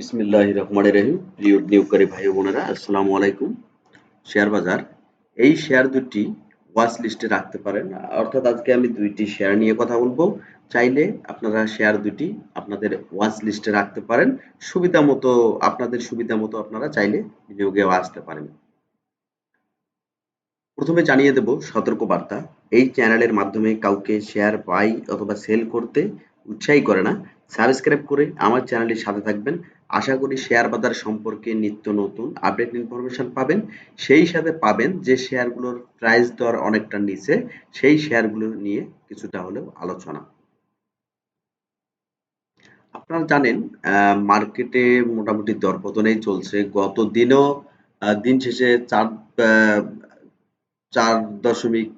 বিসমিল্লাহ রহমান রহিম প্রিয় নিয়োগকারী ভাই বোনেরা, আসসালামু আলাইকুম। শেয়ার বাজার, এই শেয়ার দুটি ওয়াচ লিস্টে রাখতে পারেন। অর্থাৎ আজকে আমি দুইটি শেয়ার নিয়ে কথা বলব। চাইলে আপনারা শেয়ার দুটি আপনাদের ওয়াচ লিস্টে রাখতে পারেন। সুবিধা মতো, আপনাদের সুবিধা মতো আপনারা চাইলে বিনিয়োগেও আসতে পারেন। প্রথমে জানিয়ে দেব সতর্ক বার্তা এই চ্যানেলের মাধ্যমে কাউকে শেয়ার বাই অথবা সেল করতে উৎসাহী করে না। সাবস্ক্রাইব করে আমার চ্যানেলের সাথে থাকবেন। আশা করি শেয়ার বাজার সম্পর্কে নিত্য নতুন আপডেট ইনফরমেশন পাবেন। সেই সাথে পাবেন যে শেয়ারগুলোর প্রাইস দর অনেকটা নিচে, সেই শেয়ারগুলো নিয়ে কিছুটা হলেও আলোচনা। আপনারা জানেন মার্কেটে মোটামুটি দরপতনেই চলছে। গত দিনও দিন শেষে চার চার দশমিক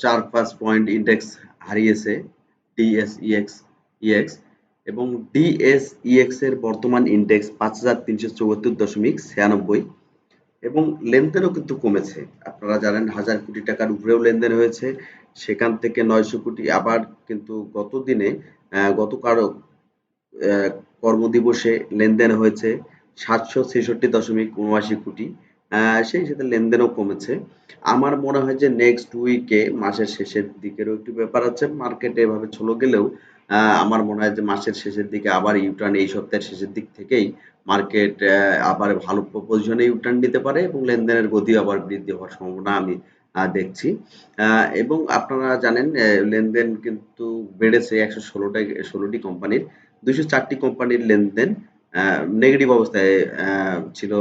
চার পাঁচ পয়েন্ট ইন্ডেক্স হারিয়েছে ডিএসইএক্স ইএক্স এবং ডিএসইএক্স এর বর্তমান ইন্ডেক্স পাঁচ হাজার তিনশো দশমিক ছিয়ানব্বই এবং লেনদেনও কিন্তু কমেছে। আপনারা জানেন, হাজার কোটি টাকার উপরেও লেনদেন হয়েছে। সেখান থেকে নয়শো কোটি আবার কিন্তু গত দিনে গতকাল কর্মদিবসে লেনদেন হয়েছে সাতশো ছেষট্টি দশমিক উনআশি কোটি। সেই সাথে লেনদেনও কমেছে। আমার মনে হয় যে নেক্সট উইকে মাসের শেষের দিকেরও একটু ব্যাপার আছে। মার্কেটে এভাবে চলে গেলেও আমার মনে হয় যে মাসের শেষের দিকে আবার ইউটার্ন এই সপ্তাহের শেষের দিক থেকেই মার্কেট আবার ভালো পজিশনে ইউটার্ন নিতে পারে এবং লেনদেনের গতি আবার বৃদ্ধি হওয়ার সম্ভাবনা আমি দেখছি। এবং আপনারা জানেন লেনদেন কিন্তু বেড়েছে একশো ষোলোটা, ষোলোটি কোম্পানির দুশো চারটি কোম্পানির লেনদেন নেগেটিভ অবস্থায় ছিল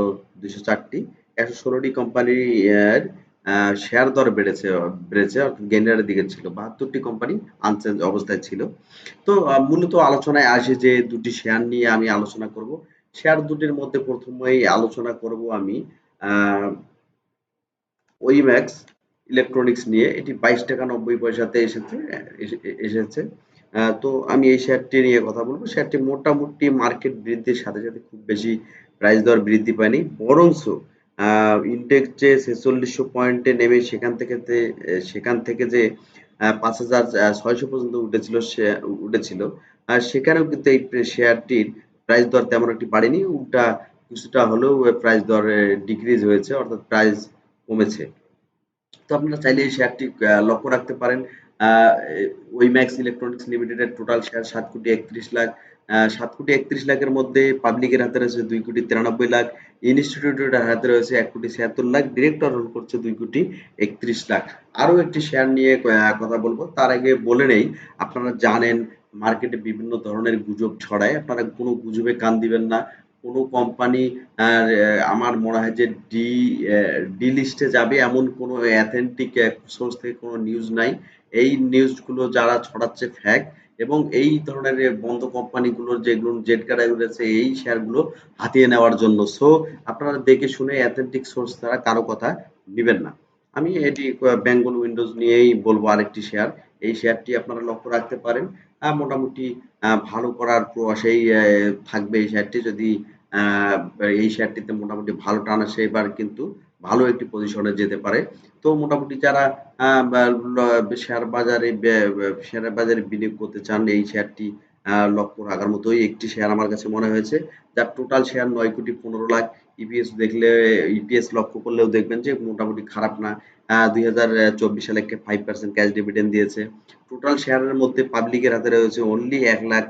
দুশো চারটি। একশো ষোলোটি কোম্পানির শেয়ার দর বেড়েছে বেড়েছে, অর্থাৎ দিকে ছিল। বাহাত্তরটি কোম্পানি আনচেঞ্জ অবস্থায় ছিল। তো মূলত আলোচনায় আসে যে দুটি শেয়ার নিয়ে আমি আলোচনা করব। শেয়ার দুটির মধ্যে প্রথমেই আলোচনা করব আমি ওইম্যাক্স ইলেকট্রনিক্স নিয়ে। এটি বাইশ টাকা নব্বই পয়সাতে এসেছে এসেছে। তো আমি এই শেয়ারটি নিয়ে কথা বলব। শেয়ারটি মোটামুটি মার্কেট বৃদ্ধির সাথে সাথে খুব বেশি প্রাইস দর বৃদ্ধি পায়নি, বরঞ্চ ইন্ডেক্স যে ছেচল্লিশশো পয়েন্টে নেমে সেখান থেকে সেখান থেকে যে পাঁচ হাজার ছয়শো পর্যন্ত উঠেছিল, সে, উঠেছিল। আর সেখানেও কিন্তু এই শেয়ারটির প্রাইস দর তেমন একটি বাড়েনি, উল্টা কিছুটা হলেও প্রাইস দর ডিক্রিজ হয়েছে, অর্থাৎ প্রাইস কমেছে। তো আপনারা চাইলে এই শেয়ারটি লক্ষ্য রাখতে পারেন। ওইম্যাক্স ইলেকট্রনিক্স লিমিটেডের টোটাল শেয়ার সাত কোটি একত্রিশ লাখ সাত কোটি একত্রিশ লাখের মধ্যে পাবলিকের হাতে রয়েছে দুই কোটি তিরানব্বই লাখ। ইনস্টিটিউটের হাতে রয়েছে এক কোটি ছিয়াত্তর লাখ। ডিরেক্টর হোল্ড করছে দুই কোটি একত্রিশ লাখ। আরও একটি শেয়ার নিয়ে কথা বলব। তার আগে বলে নেই, আপনারা জানেন মার্কেটে বিভিন্ন ধরনের গুজব ছড়ায়। আপনারা কোনো গুজবে কান দিবেন না। কোনো কোম্পানি আমার মনে হয় যে ডি ডি লিস্টে যাবে এমন কোনো অ্যাথেন্টিক সোর্স থেকে কোনো নিউজ নাই। এই নিউজগুলো যারা ছড়াচ্ছে ফ্যাক্ট এবং এই ধরনের বন্ধ কোম্পানিগুলোর যেগুলো জেড ক্যাটাগরি আছে এই শেয়ারগুলো হাতিয়ে নেওয়ার জন্য। সো আপনারা দেখে শুনে অ্যাথেন্টিক সোর্স ছাড়া কারও কথা নেবেন না। আমি এটি বেঙ্গল উইন্ডোজ নিয়েই বলব আরেকটি শেয়ার। এই শেয়ারটি আপনারা লক্ষ্য রাখতে পারেন। মোটামুটি ভালো করার প্রয়াসেই থাকবে এই শেয়ারটি। যদি এই শেয়ারটিতে মোটামুটি ভালো টান আসে এবার কিন্তু ভালো একটি পজিশনে যেতে পারে। তো মোটামুটি যারা শেয়ার বাজারে শেয়ার বাজারে বিনিয়োগ করতে চান, এই শেয়ারটি লক্ষ্য রাখার মতোই একটি শেয়ার আমার কাছে মনে হয়েছে। যার টোটাল শেয়ার নয় কোটি পনেরো লাখ। ইপিএস দেখলে ইপিএস লক্ষ্য করলেও দেখবেন যে মোটামুটি খারাপ না। দুই হাজার চব্বিশ সালে ফাইভ পার্সেন্ট ক্যাশ ডিভিডেন্ড দিয়েছে। টোটাল শেয়ারের মধ্যে পাবলিকের হাতে রয়েছে অনলি এক লাখ,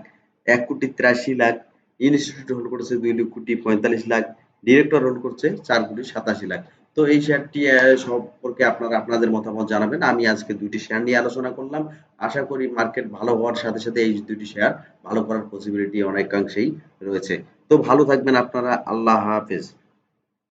এক কোটি তিরাশি লাখ। ইনস্টিটিউট হোল্ড করেছে দুই কোটি পঁয়তাল্লিশ লাখ। ডিরেক্টর হোল্ড করছে চার কোটি সাতাশি লাখ। তো এই শেয়ারটি সম্পর্কে আপনারা আপনাদের মতামত জানাবেন। আমি আজকে দুটি শেয়ার নিয়ে আলোচনা করলাম। আশা করি মার্কেট ভালো হওয়ার সাথে সাথে এই দুটি শেয়ার ভালো করার পসিবিলিটি অনেকাংশেই রয়েছে। তো ভালো থাকবেন আপনারা। আল্লাহ হাফেজ।